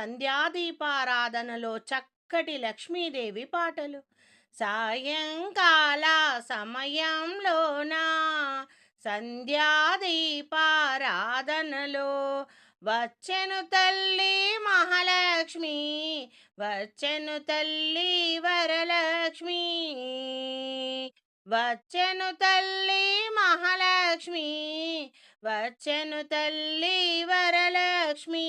సంధ్యాదీపారాధనలో చక్కటి లక్ష్మీదేవి పాటలు. సాయంకాల సమయంలోన సంధ్యాదీపారాధనలో వచ్చెను తల్లి మహాలక్ష్మి వచ్చెను తల్లి వరలక్ష్మి వచ్చెను తల్లి మహాలక్ష్మి వచ్చెను తల్లి వరలక్ష్మి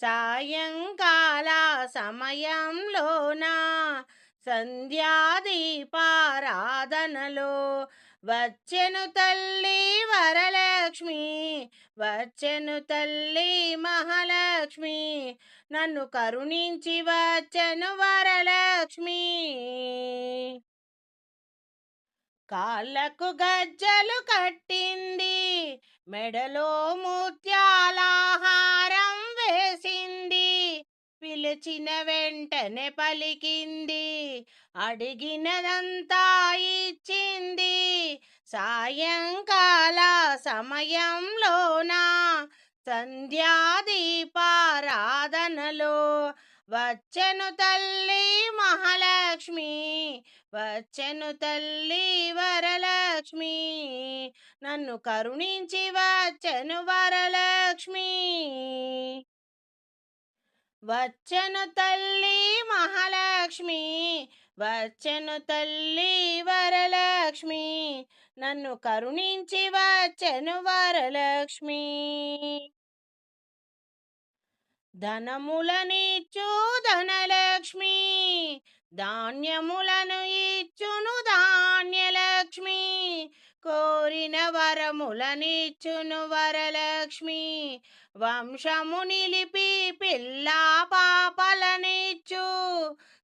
సాయంకాల సమయంలోన? సంధ్యాదీపారాధనలో వచ్చెను తల్లి వరలక్ష్మి వచ్చెను తల్లి మహాలక్ష్మి నన్ను కరుణించి వచ్చెను వరలక్ష్మి. కాళ్ళకు గజ్జలు కట్టింది మెడలో ముత్యాలహారం చేసింది. పిలిచిన వెంటనే పలికింది. అడిగినదంతా ఇచ్చింది. సాయంకాల సమయంలోన సంధ్యాదీపారాధనలో వచ్చెను తల్లి మహాలక్ష్మి వచ్చెను తల్లి వరలక్ష్మి నన్ను కరుణించి వచ్చెను వరలక్ష్మి. వచ్చెను తల్లి మహాలక్ష్మి వచ్చెను తల్లి వరలక్ష్మి నన్ను కరుణించి వచ్చెను వరలక్ష్మి. ధనములనిచ్చు ధనలక్ష్మి ధాన్యములను ఇచ్చును ధాన్యలక్ష్మి కోరిన వరములనిచ్చును వరలక్ష్మి వంశము నిలిపి పిల్ల పాపలనిచ్చు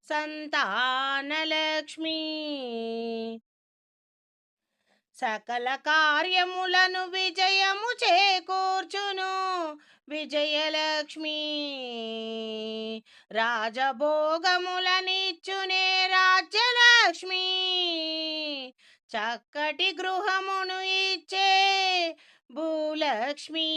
సంతానలక్ష్మి సకల కార్యములను విజయము చేకూర్చును విజయలక్ష్మి రాజభోగములనిచ్చునే రాజ్యలక్ష్మి. చక్కటి గృహమును ఇచ్చే భూలక్ష్మి.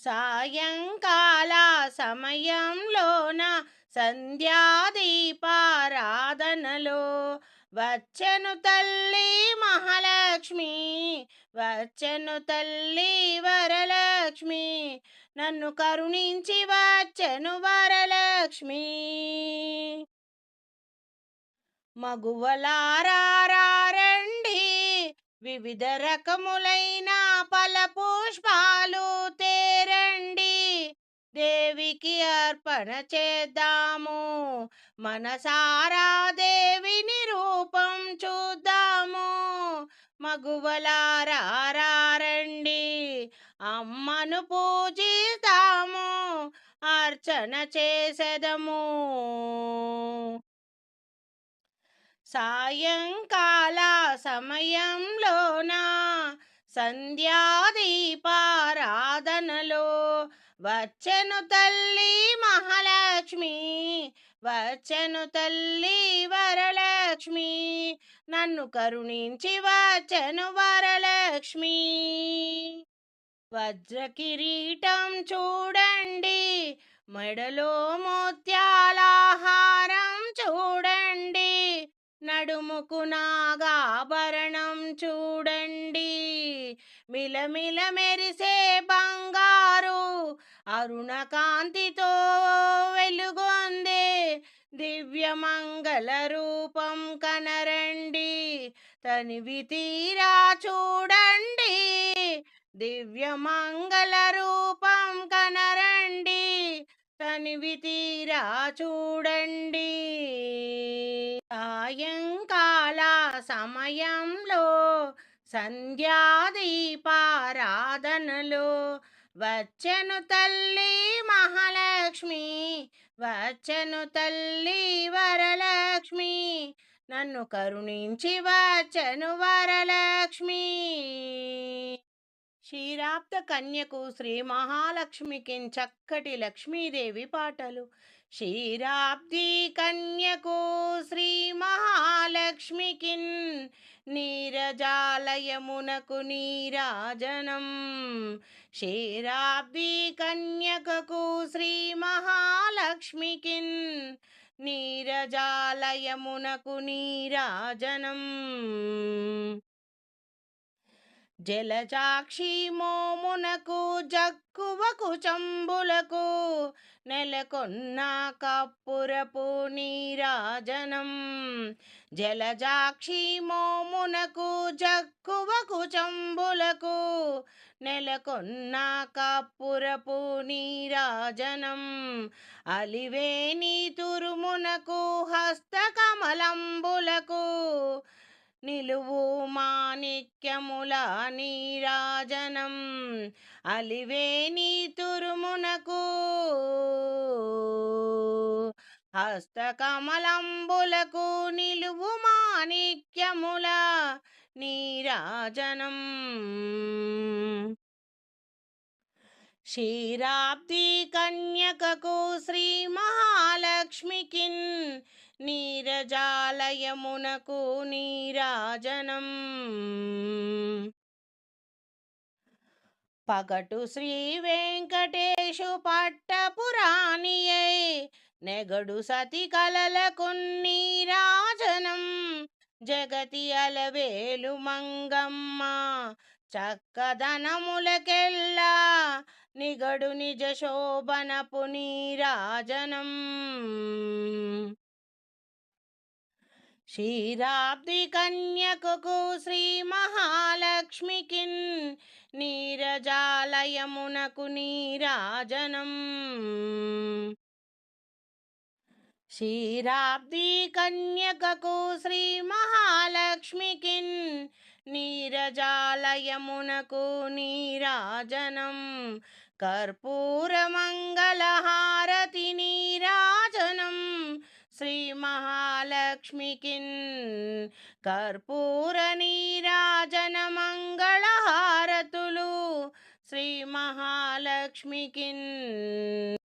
సాయంకాల సమయంలోన సంధ్యాదీపారాధనలో వచ్చెను తల్లి మహాలక్ష్మి వచ్చెను తల్లి వరలక్ష్మి నన్ను కరుణించి వచ్చెను వరలక్ష్మి. మగువలారండి వివిధ రకములైన పల పుష్పాలు తేరండి. దేవికి అర్పణ చేద్దాము. మనసారా దేవిని రూపం చూద్దాము. మగువలారండి అమ్మను పూజిస్తాము అర్చన చేసేదము. సాయంకాల సమయంలోన? సంధ్యాదీపారాధనలో వచ్చెను తల్లి మహాలక్ష్మి వచ్చెను తల్లి వరలక్ష్మి నన్ను కరుణించి వచ్చెను వరలక్ష్మి. వజ్ర కిరీటం చూడండి మెడలో ముత్యాలహారం చూడండి నడుముకు నాగాభరణం చూడండి. మిలమిల మెరిసే బంగారు అరుణకాంతితో వెలుగొందే దివ్య మంగళ రూపం కనరండి. తనివి తీరా చూడండి. దివ్య మంగళ రూపం కనరండి. తనివి తీరా చూడండి. సాయంకాల సమయంలో సంధ్యాదీపారాధనలో వచ్చెను తల్లి మహాలక్ష్మి వచ్చెను తల్లి వరలక్ష్మి నన్ను కరుణించి వచ్చెను వరలక్ష్మి. క్షీరాబ్ద కన్యకు శ్రీ మహాలక్ష్మికి చక్కటి లక్ష్మీదేవి పాటలు. క్షీరాబ్ది కన్యకు శ్రీ మహాలక్ష్మికి నీరజాలయమునకు నీరాజనం. క్షీరాబ్ది కన్యకకు శ్రీ మహాలక్ష్మికిన్ నీరజాలయమునకు నీరాజనం. జలజాక్షి మోమునకు జక్కువకు చంబులకు నెలకొన్న కప్పురపు నీరాజనం. జలజాక్షి మోమునకు జక్కువకు చంబులకు నెలకొన్న కప్పురపు నీరాజనం. అలివేని తురుమునకు హస్తకమలంబులకు నిలువు మాణిక్యముల నీరాజనం అలివేని తురుమునకు. హస్తకమలంబులకు నిలువు మాణిక్యముల నీరాజనం. క్షీరాబ్ది కన్యకకు శ్రీ మహాలక్ష్మికిన్ నీరజాలయమునకు నీరాజనం. పగటు శ్రీ వెంకటేశు పట్టపురాణియై నెగడు సతి కలలకు నీరాజనం. జగతి అలవేలు మంగమ్మ చక్కదనములకెల్లా నిగడు నిజ శోభనపు నీరాజనం. క్షీరాబ్ది కన్యకు శ్రీ మహాలక్ష్మికిన్ నీరజాలయమునకు నీరాజనం. క్షీరాబ్ది కన్యకకు శ్రీ మహాలక్ష్మికిన్ నీరజాలయమునకు నీరాజనం. కర్పూరమంగళహారతి నీరాజనం. శ్రీ మహాలక్ష్మికిన్ కర్పూర నీరాజన మంగళహారతులు శ్రీ మహాలక్ష్మికిన్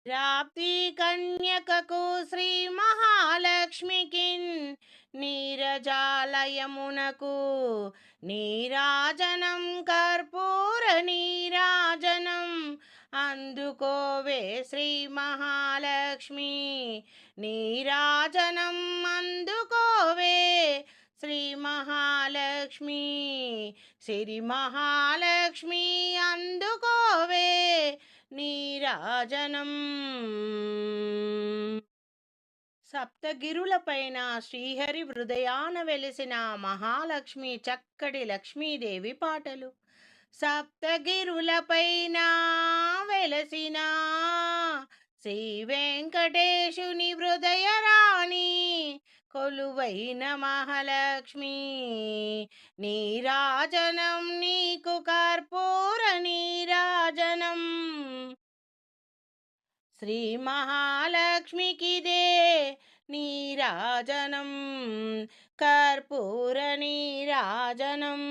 రాప్తి కన్యకకు శ్రీ మహాలక్ష్మికిన్ నీరజాలయమునకు నీరాజనం కర్పూర నీరాజనం అందుకోవే శ్రీ మహాలక్ష్మి నీరాజనం అందుకోవే. శ్రీ మహాలక్ష్మి శ్రీ మహాలక్ష్మి అందుకోవే. నీరాజనం. సప్తగిరులపైన శ్రీహరి హృదయాన వెలిసిన మహాలక్ష్మి చక్కటి లక్ష్మీదేవి పాటలు. సప్తగిరులపైన వెలసిన శ్రీ వెంకటేశుని హృదయ రాణి కొలువైన మహాలక్ష్మి నీరాజనం నీకు కర్పూర నీరాజనం. శ్రీ మహాలక్ష్మికిదే నీరాజనం కర్పూర నీరాజనం.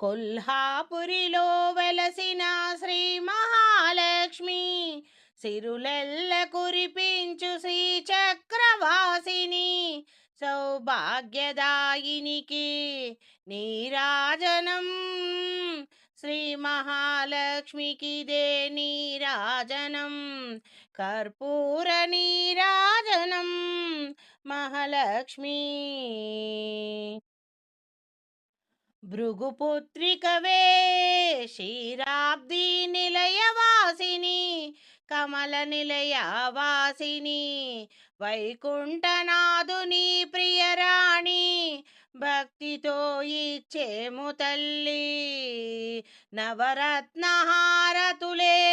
కొల్హాపురిలో వెలసిన శ్రీ మహాలక్ష్మి సిరులెల్ల కురిపించు శ్రీ చక్రవాసిని సౌభాగ్యదాయినికి నీరాజనం. శ్రీ మహాలక్ష్మికిదే నీరాజనం. కర్పూర నీరాజనం మహాలక్ష్మి. భృగుపుత్రికవే క్షీరాబ్ది నిలయవాసిని కమల నిలయవాసిని వైకుంఠనాథుని ప్రియరాణి భక్తితో ఇచ్చేము తల్లి నవరత్నహారతులే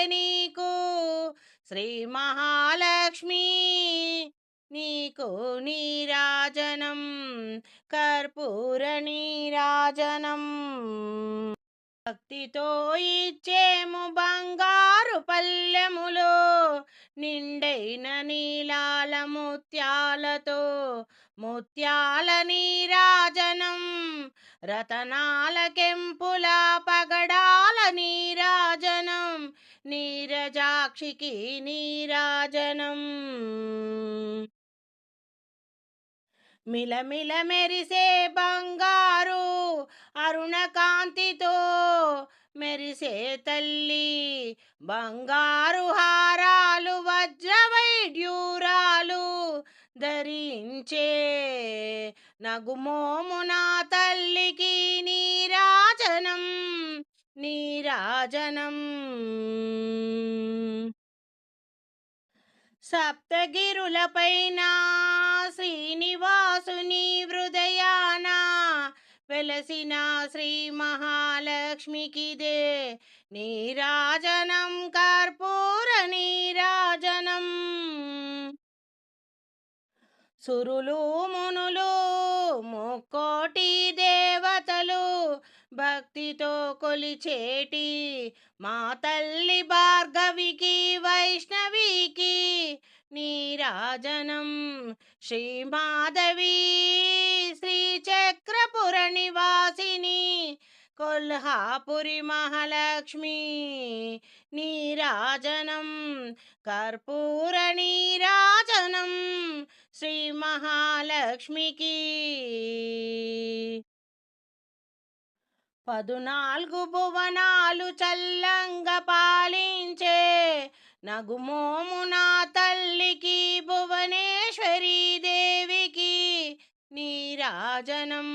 నీకు శ్రీ మహాలక్ష్మి. నీకు నీరాజనం కర్పూర నీరాజనం. భక్తితో ఇచ్చేము బంగారు పల్లెములో నిండైన నీలాల ముత్యాలతో ముత్యాల నీరాజనం రతనాల కెంపుల పగడాల నీరాజనం. నీరజాక్షికి నీరాజనం. మిలమిల మెరిసే బంగారు అరుణకాంతితో మెరిసే తల్లి బంగారు హారాలు వజ్రవైడ్యూరాలు ధరించే నగుమోము నా తల్లికి నీరాజనం నీరాజనం. సప్తగిరులపైన శ్రీనివాసుని హృదయాన వెలసిన శ్రీ మహాలక్ష్మికిదే. నీరాజనం కర్పూర నీరాజనం. సురులు మునులు ముక్కోటి దేవతలు భక్తితో కొలిచేటి మా తల్లి భార్గవికి వైష్ణవికి నీరాజనం. శ్రీ మాధవి శ్రీ చక్రపుర నివాసిని కొల్హాపురి మహాలక్ష్మి నీరాజనం. కర్పూర నీరాజనం శ్రీ మహాలక్ష్మికి. పదునాలుగు భువనాలు చల్లంగా పాలించే నగుమోము నా తల్లికి భువనేశ్వరీ దేవికి నీరాజనం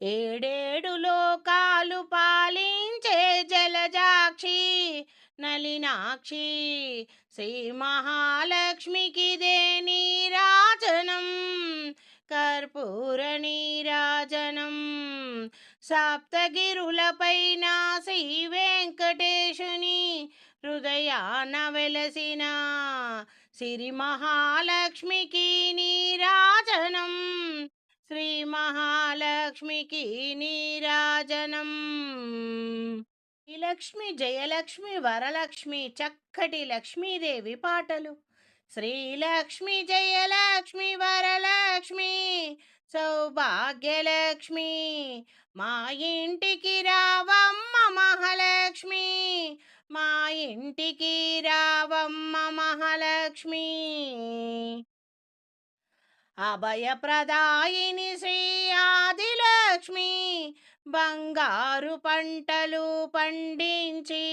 ఏడేడు లోకాలు పాలించే జలజాక్షి నలినాక్షి శ్రీ మహాలక్ష్మికి దే నీరాజనం కర్పూరనీరాజనం. సప్తగిరులపైన శ్రీ వెంకటేశుని హృదయాన వెలసిన సిరి మహాలక్ష్మికి నీరాజనం శ్రీ మహాలక్ష్మికి నీరాజనం లక్ష్మి జయలక్ష్మి వరలక్ష్మి చక్కటి లక్ష్మీదేవి పాటలు. శ్రీలక్ష్మి జయలక్ష్మి వరలక్ష్మి సౌభాగ్యలక్ష్మి మా ఇంటికి రావమ్మ మహాలక్ష్మి మా ఇంటికి రావమ్మ మహాలక్ష్మి. అభయప్రదాయిని శ్రీ ఆదిలక్ష్మి బంగారు పంటలు పండించి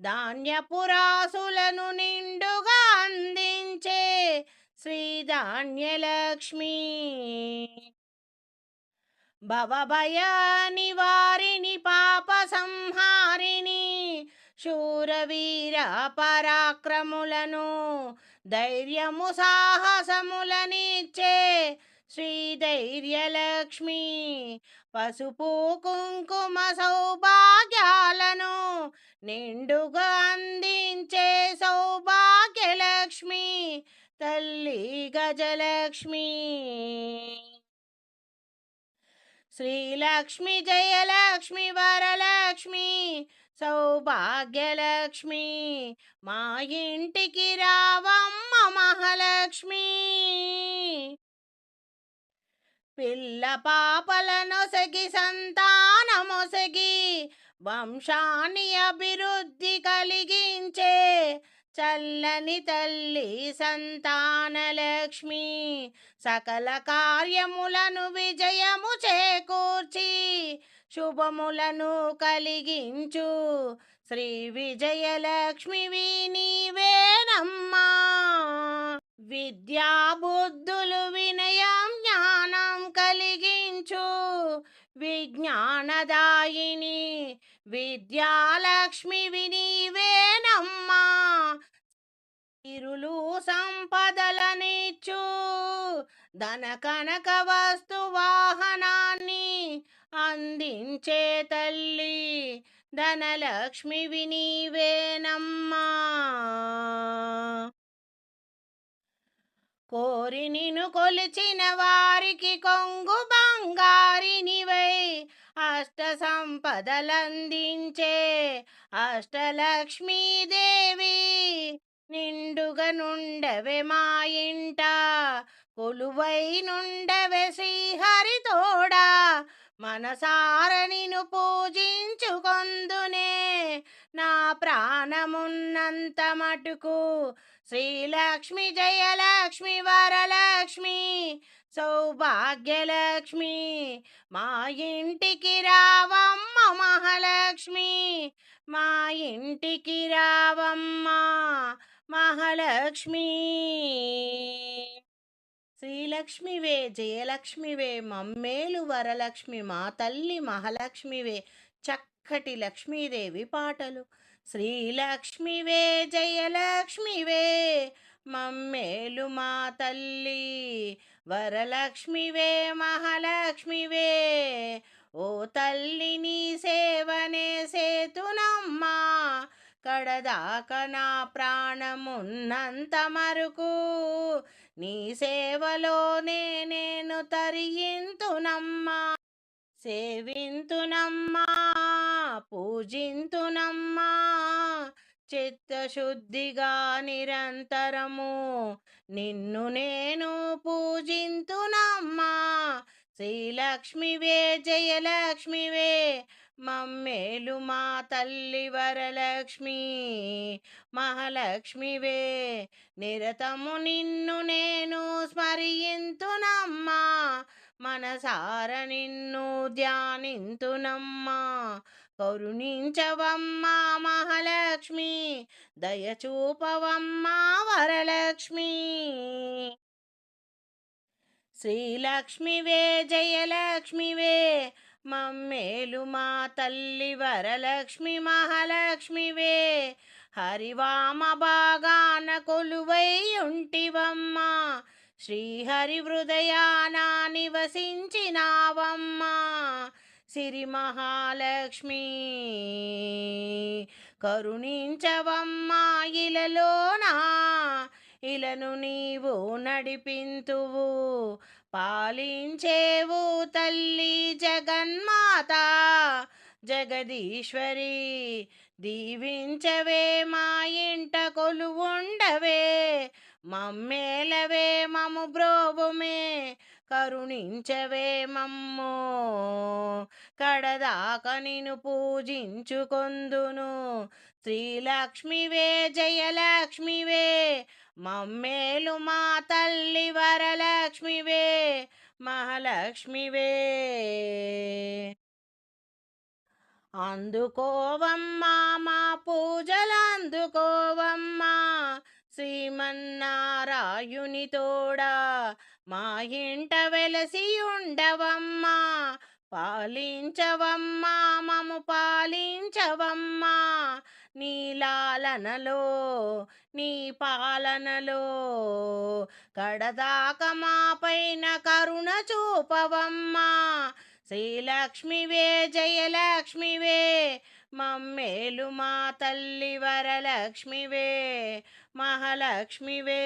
ధాన్యపురాసులను నిండుగా అందించే శ్రీధాన్యలక్ష్మి. భవభయ నివారిణి పాప సంహారిణి శూరవీర పరాక్రములను ధైర్యము సాహసములనిచ్చే శ్రీధైర్యలక్ష్మి. పసుపు కుంకుమ సౌభాగ్యాలను నిండుగా అందించే సౌభాగ్యలక్ష్మి తల్లి గజలక్ష్మి. శ్రీలక్ష్మి జయలక్ష్మి వరలక్ష్మి సౌభాగ్యలక్ష్మి. మా ఇంటికి రావమ్మ మహాలక్ష్మి. పిల్ల పాపలనొసగి సంతానమొసగి వంశాన్ని అభివృద్ధి కలిగించే చల్లని తల్లి సంతానలక్ష్మి సకల కార్యములను విజయము చేకూర్చి శుభములను కలిగించు. శ్రీ విజయలక్ష్మివి నీవేనమ్మా విద్యా బుద్ధులు వినయం జ్ఞానం కలిగించు. విజ్ఞానదాయిని విద్యాలక్ష్మి వినీవేనమ్మా. ఇరులు సంపదలనిచ్చు. ధన కనక వస్తు వాహనాన్ని అందించే తల్లి ధనలక్ష్మి వినీవేనమ్మా. కోరి నిను కొలిచిన వారికి కొంగు బంగారినివై. అష్ట సంపదలందించే అష్టలక్ష్మీదేవి నిండుగా నుండవే మా ఇంట. కొలువై నుండవే శ్రీహరితోడా మనసార నిను పూజించుకొందునే. నా ప్రాణమున్నంత మటుకు శ్రీలక్ష్మి జయలక్ష్మి వరలక్ష్మి సౌభాగ్యలక్ష్మి మా ఇంటికి రావమ్మ మహాలక్ష్మి మా ఇంటికి రావమ్మ మహాలక్ష్మి. శ్రీలక్ష్మివే జయలక్ష్మివే మమ్మేలు వరలక్ష్మి మా తల్లి మహాలక్ష్మివే చక్కటి లక్ష్మీదేవి పాటలు. శ్రీలక్ష్మివే జయలక్ష్మివే మమ్మేలు మా తల్లి. వరలక్ష్మివే మహాలక్ష్మివే ఓ తల్లి నీ సేవనే సేతునమ్మా. కడదాక నా ప్రాణమున్నంత మరుకు నీ సేవలోనే నేను తరియింతునమ్మా. సేవింతునమ్మా. పూజింతునమ్మా. చిత్తశుద్ధిగా నిరంతరము నిన్ను నేను పూజింతునమ్మా. శ్రీలక్ష్మివే జయలక్ష్మివే మమ్మేలు మా తల్లి వరలక్ష్మి. మహాలక్ష్మివే నిరతము నిన్ను నేను స్మరింతునమ్మా. మనసార నిన్ను ధ్యానింతునమ్మా. కరుణించవమ్మా మహాలక్ష్మి దయచూపవమ్మా వరలక్ష్మి. శ్రీలక్ష్మివే జయలక్ష్మివే మమ్మేలు మా తల్లి వరలక్ష్మి మహాలక్ష్మివే హరివామ బాగాన కొలువై ఉంటివమ్మా శ్రీహరి హృదయానా నివసించినావమ్మా. సిరి మహాలక్ష్మి కరుణించవమ్మా ఇలలోనా? ఇలను నీవు నడిపింతువు. పాలించేవు తల్లి జగన్మాత. జగదీశ్వరి దీవించవే మా ఇంట కొలువుండవే. మమ్మేలవే మము బ్రోవుమే. కరుణించవే మమ్ము. కడదాక నిన్ను పూజించుకొందును. శ్రీలక్ష్మివే జయలక్ష్మివే. మమ్మేలు మా తల్లి వరలక్ష్మివే. మహాలక్ష్మివే. అందుకోవమ్మా మా పూజలు అందుకోవమ్మా. శ్రీమన్నారాయుని తోడా మా ఇంట వెలసి ఉండవమ్మా పాలించవమ్మా మము పాలించవమ్మా. నీ లాలనలో నీ పాలనలో కడదాక మాపైన కరుణ చూపవమ్మా. శ్రీలక్ష్మివే జయలక్ష్మివే మమ్మేలు మా తల్లి వరలక్ష్మివే మహాలక్ష్మివే